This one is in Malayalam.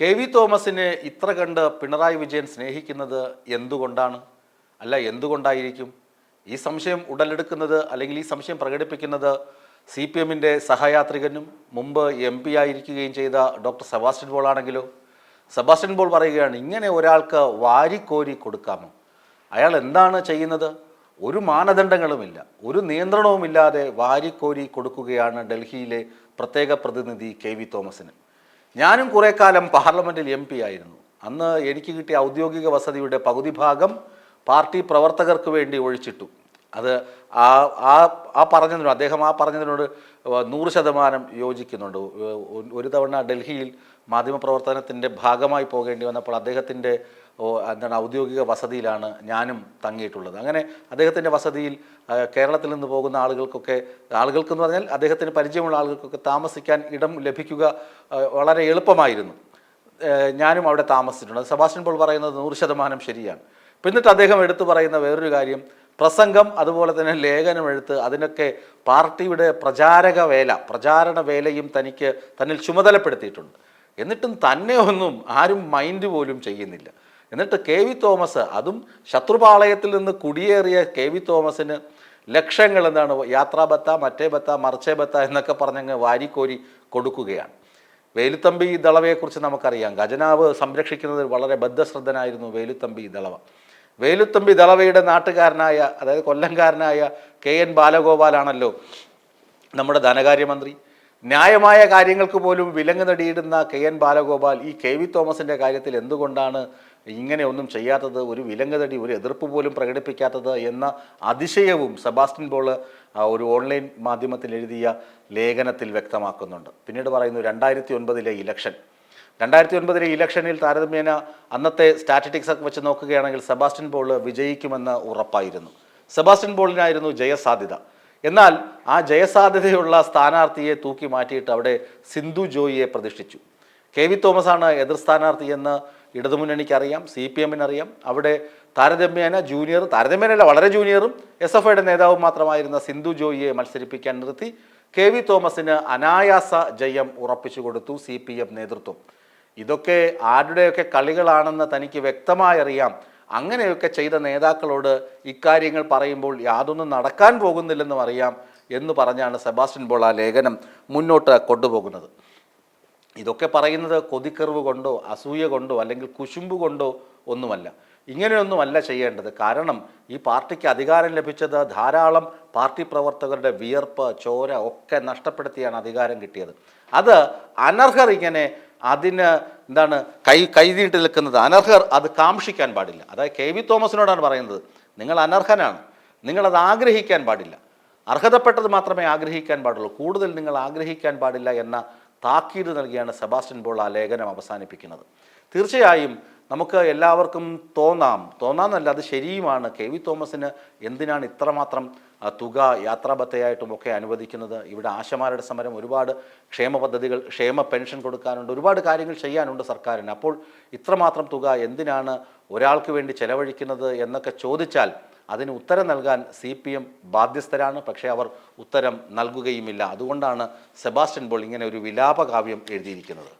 കെ വി തോമസിനെ ഇത്ര കണ്ട് പിണറായി വിജയൻ സ്നേഹിക്കുന്നത് എന്തുകൊണ്ടാണ്? അല്ല എന്തുകൊണ്ടായിരിക്കും? ഈ സംശയം ഉടലെടുക്കുന്നത് അല്ലെങ്കിൽ ഈ സംശയം പ്രകടിപ്പിക്കുന്നത് സി പി എമ്മിന്റെ സഹയാത്രികനും മുമ്പ് എം പി ആയിരിക്കുകയും ചെയ്ത ഡോക്ടർ സെബാസ്റ്റ്യൻ ബോൾ ആണെങ്കിലോ? സെബാസ്റ്റ്യൻ ബോൾ പറയുകയാണ് ഇങ്ങനെ ഒരാൾക്ക് വാരിക്കോരി കൊടുക്കാമോ? അയാൾ എന്താണ് ചെയ്യുന്നത്? ഒരു മാനദണ്ഡങ്ങളുമില്ല ഒരു നിയന്ത്രണവുമില്ലാതെ വാരിക്കോരി കൊടുക്കുകയാണ് ഡൽഹിയിലെ പ്രത്യേക പ്രതിനിധി കെ വി തോമസിന്. ഞാനും കുറേ കാലം പാർലമെന്റിൽ എം പി ആയിരുന്നു. അന്ന് എനിക്ക് കിട്ടിയ ഔദ്യോഗിക വസതിയുടെ പകുതി ഭാഗം പാർട്ടി പ്രവർത്തകർക്ക് വേണ്ടി ഒഴിച്ചിട്ടു. അത് ആ ആ ആ പറഞ്ഞതിനോട് അദ്ദേഹം ആ പറഞ്ഞതിനോട് നൂറ് ശതമാനം യോജിക്കുന്നുണ്ട്. ഒരു തവണ ഡൽഹിയിൽ മാധ്യമപ്രവർത്തനത്തിന്റെ ഭാഗമായി പോകേണ്ടി വന്നപ്പോൾ അദ്ദേഹത്തിന്റെ എന്താണ് ഔദ്യോഗിക വസതിയിലാണ് ഞാനും തങ്ങിയിട്ടുള്ളത്. അങ്ങനെ അദ്ദേഹത്തിന്റെ വസതിയിൽ കേരളത്തിൽ നിന്ന് പോകുന്ന ആളുകൾക്കൊക്കെ ആളുകൾക്കെന്ന് പറഞ്ഞാൽ അദ്ദേഹത്തിന് പരിചയമുള്ള ആളുകൾക്കൊക്കെ താമസിക്കാൻ ഇടം ലഭിക്കുക വളരെ എളുപ്പമായിരുന്നു. ഞാനും അവിടെ താമസിച്ചിട്ടുണ്ട്. സെബാസ്റ്റ്യൻ പോൾ പറയുന്നത് നൂറ് ശതമാനം ശരിയാണ്. എന്നിട്ട് അദ്ദേഹം എടുത്തു പറയുന്ന വേറൊരു കാര്യം പ്രസംഗം അതുപോലെ തന്നെ ലേഖനം എഴുത്ത് അതിനൊക്കെ പാർട്ടിയുടെ പ്രചാരക വേല പ്രചാരണ വേലയും തനിക്ക് തന്നിൽ ചുമതലപ്പെടുത്തിയിട്ടുണ്ട്. എന്നിട്ടും തന്നെ ഒന്നും ആരും മൈൻഡ് പോലും ചെയ്യുന്നില്ല. എന്നിട്ട് കെ വി തോമസ് അതും ശത്രുപാളയത്തിൽ നിന്ന് കുടിയേറിയ കെ വി തോമസിന് ലക്ഷങ്ങൾ എന്താണ് യാത്രാബത്ത മറ്റേ ബത്ത മറിച്ചേ ബത്ത എന്നൊക്കെ പറഞ്ഞങ്ങ് വാരിക്കോരി കൊടുക്കുകയാണ്. വേലുത്തമ്പി ദളവയെക്കുറിച്ച് നമുക്കറിയാം. ഖജനാവ് സംരക്ഷിക്കുന്നതിൽ വളരെ ബദ്ധശ്രദ്ധനായിരുന്നു വേലുത്തമ്പി ദളവ. വേലുത്തമ്പി ദളവയുടെ നാട്ടുകാരനായ അതായത് കൊല്ലംകാരനായ കെ എൻ ബാലഗോപാലാണല്ലോ നമ്മുടെ ധനകാര്യമന്ത്രി. ന്യായമായ കാര്യങ്ങൾക്ക് പോലും വിലങ്ങ് നടിയിടുന്ന കെ എൻ ബാലഗോപാൽ ഈ കെ വി തോമസിന്റെ കാര്യത്തിൽ എന്തുകൊണ്ടാണ് ഇങ്ങനെ ഒന്നും ചെയ്യാത്തത്? ഒരു വിലങ്ങ് തടി ഒരു എതിർപ്പ് പോലും പ്രകടിപ്പിക്കാത്തത് എന്ന അതിശയവും സെബാസ്റ്റ്യൻ ബോൾ ഒരു ഓൺലൈൻ മാധ്യമത്തിൽ എഴുതിയ ലേഖനത്തിൽ വ്യക്തമാക്കുന്നുണ്ട്. പിന്നീട് പറയുന്നു രണ്ടായിരത്തി ഒൻപതിലെ ഇലക്ഷൻ. രണ്ടായിരത്തി ഒൻപതിലെ ഇലക്ഷനിൽ താരതമ്യേന അന്നത്തെ സ്റ്റാറ്റിസ്റ്റിക്സ് ഒക്കെ വെച്ച് നോക്കുകയാണെങ്കിൽ സെബാസ്റ്റ്യൻ ബോൾ വിജയിക്കുമെന്ന് ഉറപ്പായിരുന്നു. സെബാസ്റ്റ്യൻ പോളിനായിരുന്നു ജയസാധ്യത. എന്നാൽ ആ ജയസാധ്യതയുള്ള സ്ഥാനാർത്ഥിയെ തൂക്കി മാറ്റിയിട്ട് അവിടെ സിന്ധു ജോയിയെ പ്രതിഷ്ഠിച്ചു. കെ വി തോമസാണ് എതിർ സ്ഥാനാർത്ഥി എന്ന് ഇടതുമുന്നണിക്ക് അറിയാം സി പി എമ്മിന് അറിയാം അവിടെ താരതമ്യേന ജൂനിയർ താരതമ്യേനല്ല വളരെ ജൂനിയറും എസ് എഫ് ഐയുടെ നേതാവും മാത്രമായിരുന്ന സിന്ധു ജോയിയെ മത്സരിപ്പിക്കാൻ നിർത്തി. കെ വി തോമസിന് അനായാസ ജയം ഉറപ്പിച്ചു കൊടുത്തു സി പി എം നേതൃത്വം. ഇതൊക്കെ ആരുടെയൊക്കെ കളികളാണെന്ന് തനിക്ക് വ്യക്തമായി അറിയാം അങ്ങനെയൊക്കെ ചെയ്ത നേതാക്കളോട് ഇക്കാര്യങ്ങൾ പറയുമ്പോൾ യാതൊന്നും നടക്കാൻ പോകുന്നില്ലെന്നും അറിയാം എന്ന് പറഞ്ഞാണ് സെബാസ്റ്റ്യൻ പോൾ ആ ലേഖനം മുന്നോട്ട് കൊണ്ടുപോകുന്നത്. ഇതൊക്കെ പറയുന്നത് കൊതിക്കറിവ് കൊണ്ടോ അസൂയ കൊണ്ടോ അല്ലെങ്കിൽ കുശുമ്പ് കൊണ്ടോ ഒന്നുമല്ല. ഇങ്ങനെയൊന്നുമല്ല ചെയ്യേണ്ടത്. കാരണം ഈ പാർട്ടിക്ക് അധികാരം ലഭിച്ചത് ധാരാളം പാർട്ടി പ്രവർത്തകരുടെ വിയർപ്പ് ചോര ഒക്കെ നഷ്ടപ്പെടുത്തിയാണ് അധികാരം കിട്ടിയത്. അത് അനർഹർ ഇങ്ങനെ അതിന് എന്താണ് കൈ കൈതീട്ട് നിൽക്കുന്നത് അനർഹർ അത് കാംക്ഷിക്കാൻ പാടില്ല. അതായത് കെ വി തോമസിനോടാണ് പറയുന്നത് നിങ്ങൾ അനർഹനാണ്. നിങ്ങളത് ആഗ്രഹിക്കാൻ പാടില്ല. അർഹതപ്പെട്ടത് മാത്രമേ ആഗ്രഹിക്കാൻ പാടുള്ളൂ. കൂടുതൽ നിങ്ങൾ ആഗ്രഹിക്കാൻ പാടില്ല എന്ന താക്കീത് നൽകിയാണ് സെബാസ്റ്റ്യൻ പോൾ ആ ലേഖനം അവസാനിപ്പിക്കുന്നത്. തീർച്ചയായും നമുക്ക് എല്ലാവർക്കും തോന്നാം. തോന്നാമെന്നല്ല അത് ശരിയുമാണ്. കെ വി തോമസിന് എന്തിനാണ് ഇത്രമാത്രം തുക യാത്രാബത്തയായിട്ടും ഒക്കെ അനുവദിക്കുന്നത്? ഇവിടെ ആശമാരുടെ സമരം ഒരുപാട് ക്ഷേമ പദ്ധതികൾ ക്ഷേമ പെൻഷൻ കൊടുക്കാനുണ്ട് ഒരുപാട് കാര്യങ്ങൾ ചെയ്യാനുണ്ട് സർക്കാരിന്. അപ്പോൾ ഇത്രമാത്രം തുക എന്തിനാണ് ഒരാൾക്ക് വേണ്ടി ചെലവഴിക്കുന്നത് എന്നൊക്കെ ചോദിച്ചാൽ അതിന് ഉത്തരം നൽകാൻ സി പി എം ബാധ്യസ്ഥരാണ്. പക്ഷേ അവർ ഉത്തരം നൽകുകയുമില്ല. അതുകൊണ്ടാണ് സെബാസ്റ്റ്യൻ ബോൾ ഇങ്ങനെ ഒരു വിലാപകാവ്യം എഴുതിയിരിക്കുന്നത്.